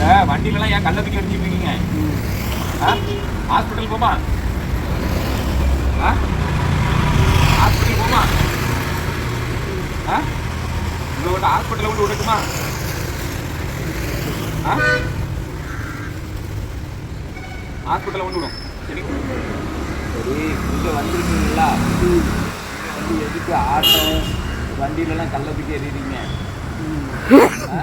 இந்த வண்டியிலலாம் ஏன் கள்ள தூக்கி அடிச்சுட்டு இருக்கீங்க? ஹாஸ்பிட்டல் போமா? ஹாஸ்பிட்டல் போமா? ஆ? உங்களை விட்டு ஹாஸ்பிட்டலில் விட்டு விடட்டுமா? ஆ? ஹாஸ்பிட்டலில் கொண்டு விடும். சரி. சரி இங்கே வந்துருக்கீங்களா? இங்க வந்து எதுக்கு ஆட்டோ? வண்டியிலலாம் கள்ளத்துக்கு எறிறீங்க ஆ?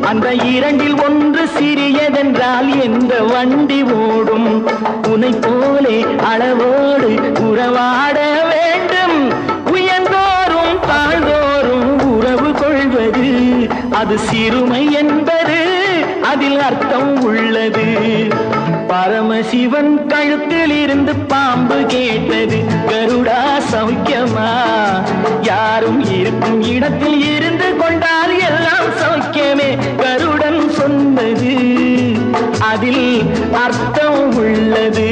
அந்த இரண்டில் ஒன்று சிறியதென்றால் எந்த வண்டி ஓடும்? உனை போலே அளவோடு உறவாட வேண்டும். உயர்ந்தோறும் தாழ்ந்தோறும் உறவு கொள்வது அது சிறுமை என்பது அதில் அர்த்தம் உள்ளது. பரமசிவன் கழுத்தில் இருந்து பாம்பு அதில் அர்த்தம் உள்ளது.